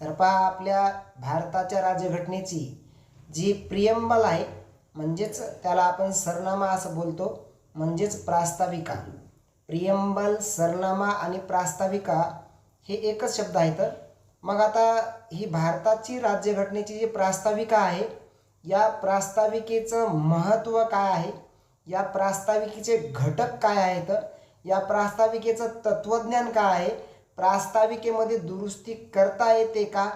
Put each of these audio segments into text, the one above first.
तर पहा आपल्या भारताच्या राज्यघटनेची जी प्रियंबल आहे म्हणजेच त्याला आपण सरनामा असं बोलतो म्हणजेच प्रास्ताविका. प्रियंबल सरनामा आणि प्रास्ताविका हे एकच शब्द आहेत. मग आता ही भारताची राज्यघटनेची जी प्रास्ताविका आहे या प्रास्ताविकेचं महत्त्व काय आहे? या प्रास्ताविकेचे घटक काय आहेत? या प्रास्ताविकेचं तत्त्वज्ञान काय आहे? प्रास्ताविकेमध्ये दुरुस्ती करता येते का?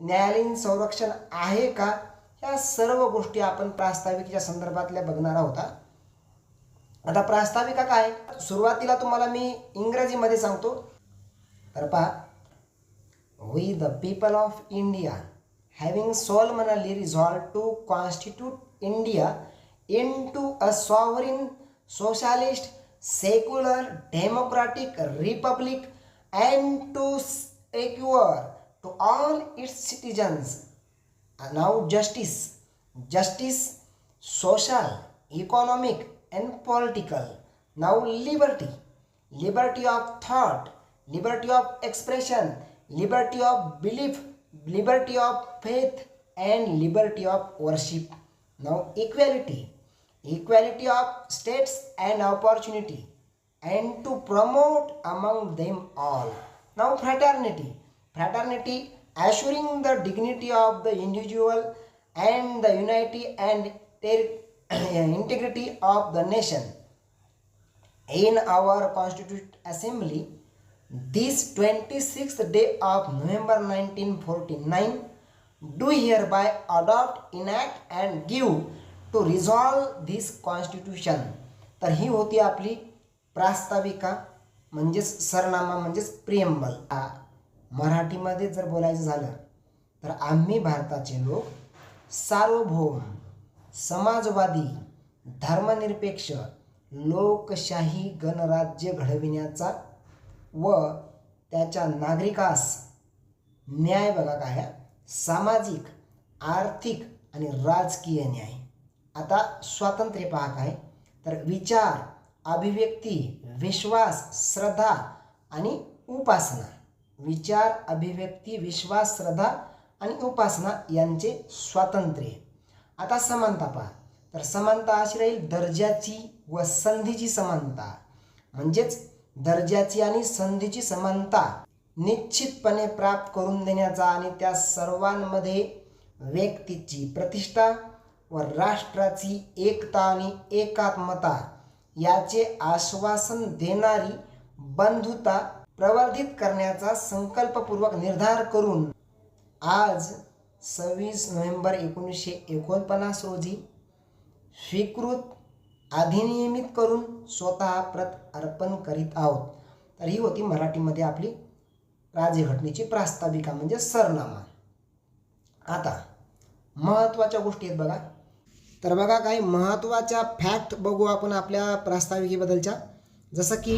न्यायालयीन संरक्षण आहे का? ह्या सर्व गोष्टी आपण प्रास्ताविकेच्या संदर्भातल्या बघणार आहोत आता प्रास्ताविका काय? सुरुवातीला तुम्हाला मी इंग्रजीमध्ये सांगतो. तर पहा. We the people of India having solemnly resolve to constitute India into a sovereign socialist secular democratic republic and to secure to all its citizens. Now justice. Justice social economic and political. Now liberty. Liberty of thought. Liberty of expression. Liberty of belief. Liberty of faith. And liberty of worship. Now equality. Equality of states and opportunity and to promote among them all now fraternity fraternity assuring the dignity of the individual and the unity and ter- integrity of the nation in our constituent assembly this 26th day of november 1949 do hereby adopt enact and give to resolve this constitution तर ही होती आपली प्रास्ताविका म्हणजेच सरनामा म्हणजेच प्रियंबल आ. मराठीमध्ये जर बोलायचं झालं तर आम्ही भारताचे लोक सार्वभौम समाजवादी धर्मनिरपेक्ष लोकशाही गणराज्य घडविण्याचा व त्याच्या नागरिकास न्याय बघा काय आहे, सामाजिक आर्थिक आणि राजकीय न्याय. आता स्वातंत्र्य पहा काय तर विचार अभिव्यक्ती विश्वास श्रद्धा आणि उपासना. विचार अभिव्यक्ती विश्वास श्रद्धा आणि उपासना यांचे स्वातंत्र्य. आता समानता पहा. तर समानता अशी राहील दर्जाची व संधीची समानता. म्हणजेच दर्जाची आणि संधीची समानता निश्चितपणे प्राप्त करून देण्याचा आणि त्या सर्वांमध्ये व्यक्तीची प्रतिष्ठा व राष्ट्राची एकता आणि एकात्मता याचे आश्वासन देणारी बंधुता प्रवर्धित करण्याचा संकल्पपूर्वक निर्धार करून आज सव्वीस नोव्हेंबर एकोणीसशे एकोणपन्नास रोजी स्वीकृत अधिनियमित करून स्वतः प्रत अर्पण करीत आहोत. तर ही होती मराठीमध्ये आपली राज्यघटनेची प्रास्ताविका म्हणजे सरनामा. आता महत्त्वाच्या गोष्टी आहेत बघा. तर बघा काही महत्त्वाच्या फॅक्ट बघू आपण आपल्या प्रास्ताविकेबद्दलच्या. जसं की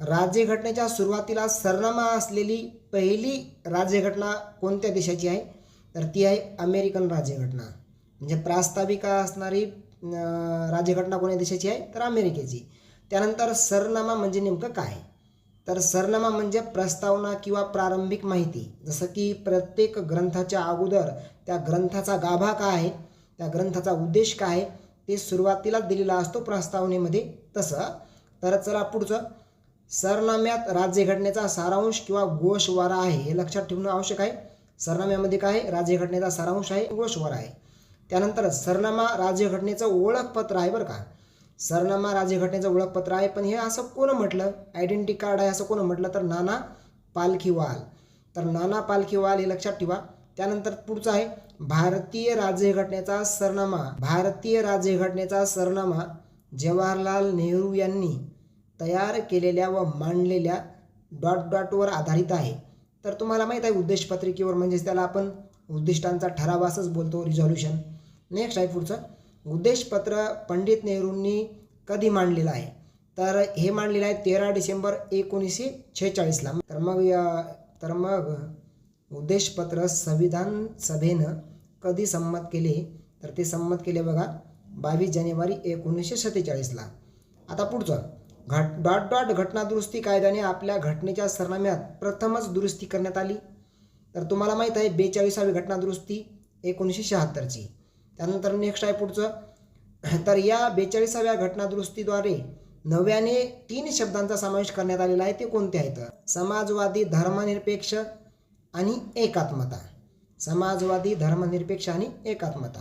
राज्यघटनेच्या सुरुवातीला सरनामा असलेली पहिली राज्यघटना कोणत्या देशाची आहे? तर ती आहे अमेरिकन राज्यघटना म्हणजे प्रास्ताविका असणारी राज्यघटना कोणत्या देशाची आहे? तर अमेरिकेची. त्यानंतर सरनामा म्हणजे नेमकं काय? तर सरनामा म्हणजे प्रस्तावना किंवा प्रारंभिक माहिती. जसं की प्रत्येक ग्रंथाच्या अगोदर त्या ग्रंथाचा गाभा काय आहे? त्या ग्रंथाचा उद्देश काय? आहे ते सुरुवातीला दिलेला असतो प्रस्तावनेमध्ये तसं. तर चला पुढचं. सरनाम्यात राज्यघटनेचा सारांश किंवा गोषवारा आहे हे लक्षात ठेवणं आवश्यक आहे. सरनाम्यामध्ये काय? आहे राज्यघटनेचा सारांश आहे गोषवारा आहे. त्यानंतर सरनामा राज्यघटनेचं ओळखपत्र आहे बरं का. सरनामा राज्यघटनेचं ओळखपत्र आहे पण हे असं कोण म्हटलं? आयडेंटिटी कार्ड आहे असं कोण म्हटलं? तर नाना पालखीवाल. तर नाना पालखीवाल हे लक्षात ठेवा. त्यानंतर पुढचं आहे. भारतीय राज्यघटनेचा सरनामा भारतीय राज्यघटनेचा सरनामा जवाहरलाल नेहरू यांनी तयार केलेल्या व मांडलेल्या डॉट डॉटवर आधारित आहे. तर तुम्हाला माहीत आहे उद्देशपत्रिकेवर म्हणजेच त्याला आपण उद्दिष्टांचा ठराव असंच बोलतो रिझॉल्युशन नेक्स्ट आहे पुढचं. उद्देशपत्र पंडित नेहरूंनी कधी मांडलेलं आहे? तर हे मांडलेलं आहे तेरा डिसेंबर एकोणीसशे छेचाळीसला. तर मग या तर मग उद्देशपत्र संविधान सभेनं कधी संमत केले तर ते संमत केले बघा बावीस जानेवारी एकोणीसशे सत्तेचाळीसला. आता पुढचं. घट डॉट डॉट घटना दुरुस्ती कायद्याने आपल्या घटनेच्या सरनाम्यात प्रथमच दुरुस्ती करण्यात आली. तर तुम्हाला माहीत आहे बेचाळीसावी घटना दुरुस्ती एकोणीसशे शहात्तरची. त्यानंतर नेक्स्ट आहे पुढचं. तर या बेचाळीसाव्या घटनादुरुस्तीद्वारे नव्याने तीन शब्दांचा समावेश करण्यात आलेला आहे. ते कोणते आहेत? समाजवादी धर्मनिरपेक्ष आणि एकात्मता. समाजवादी धर्मनिरपेक्ष आणि एकात्मता.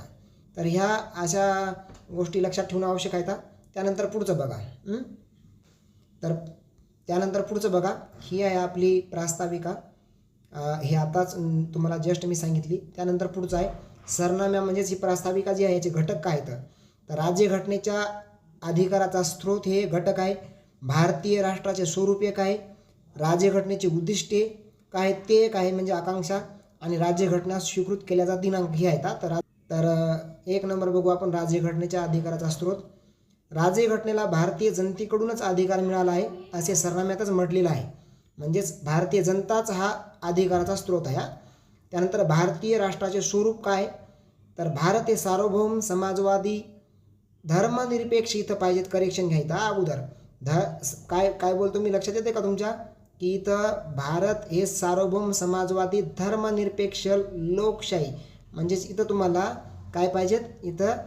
तर ह्या अशा गोष्टी लक्षात ठेवणं आवश्यक आहे त्यानंतर पुढचं बघा. तर त्यानंतर पुढचं बघा. ही आहे आपली प्रास्ताविका. हे आताच तुम्हाला जस्ट मी सांगितली. त्यानंतर पुढचं आहे. सरनाम्या म्हणजेच ही प्रास्ताविका जी आहे याचे घटक काय आहेत तर राज्यघटनेच्या अधिकाराचा स्रोत हे घटक आहे. भारतीय राष्ट्राचे स्वरूप एक आहे. राज्यघटनेची उद्दिष्टे काय ते एक आहे. म्हणजे आकांक्षा. आणि राज्यघटना स्वीकृत केल्याचा दिनांक हे आहेत तर तर एक नंबर बघू आपण राज्यघटनेच्या अधिकाराचा स्रोत. राज्यघटनेला भारतीय जनतेकडूनच अधिकार मिळाला आहे असे सरनाम्यातच म्हटलेलं आहे. म्हणजेच भारतीय जनताच हा अधिकाराचा स्रोत आहे त्यानंतर भारतीय राष्ट्राचे स्वरूप काय? तर भारत हे सार्वभौम समाजवादी धर्मनिरपेक्ष इथं पाहिजेत करेक्शन घ्यायचं अगोदर. ध काय काय बोलतो मी? लक्षात येते का तुमच्या? की इथं भारत हे सार्वभौम समाजवादी धर्मनिरपेक्ष लोकशाही. म्हणजेच इथं तुम्हाला काय पाहिजेत? इथं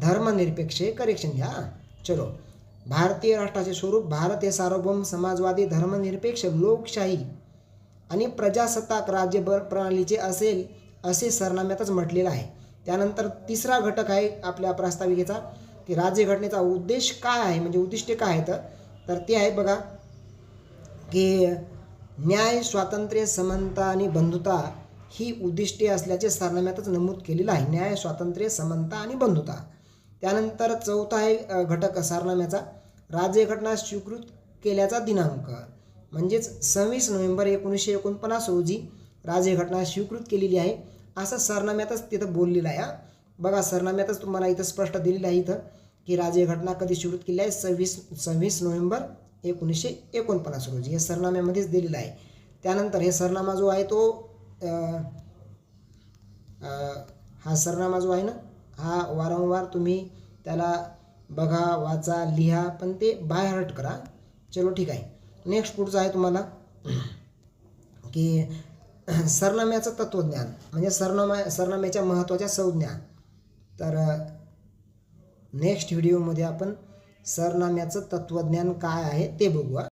धर्मनिरपेक्ष हे करेक्शन घ्या. चलो. भारतीय राष्ट्राचे स्वरूप भारत हे सार्वभौम समाजवादी धर्मनिरपेक्ष लोकशाही आणि प्रजासत्ताक राज्य प्रणालीचे असेल असे सरनाम्यातच म्हटलेलं आहे. त्यानंतर तिसरा घटक आहे आपल्या प्रास्ताविकेचा की राज्यघटनेचा उद्देश काय आहे? म्हणजे उद्दिष्टे काय आहेत? तर ते आहे बघा की न्याय स्वातंत्र्य समानता आणि बंधुता ही उद्दिष्टे असल्याचे सरनाम्यातच नमूद केलेलं आहे. न्याय स्वातंत्र्य समानता आणि बंधुता. त्यानंतर चौथा आहे घटक सारनाम्याचा राज्यघटना स्वीकृत केल्याचा दिनांक. म्हणजेच सव्वीस नोव्हेंबर एकोणीसशे एकोणपन्नास रोजी राज्यघटना स्वीकृत केलेली आहे असं सरनाम्यातच तिथं बोललेलं आहे बघा सरनाम्यातच तुम्हाला इथं स्पष्ट दिलेलं आहे इथं की राज्यघटना कधी स्वीकृत केली आहे? सव्वीस सव्वीस नोव्हेंबर एकोणीसशे एकोणपन्नास रोजी हे सरनाम्यामध्येच दिलेलं आहे. त्यानंतर हे सरनामा जो आहे तो हा सरनामा जो आहे ना हा वारंवार तुम्ही त्याला बघा वाचा लिहा पण ते बायहर्ट करा. चलो ठीक आहे. नेक्स्ट पुढचं आहे तुम्हाला की सरनाम्याचं तत्त्वज्ञान म्हणजे सरनामा सरनाम्याच्या महत्त्वाच्या संज्ञा. तर नेक्स्ट व्हिडिओमध्ये आपण सरनाम्याचं तत्त्वज्ञान काय आहे ते बघूया.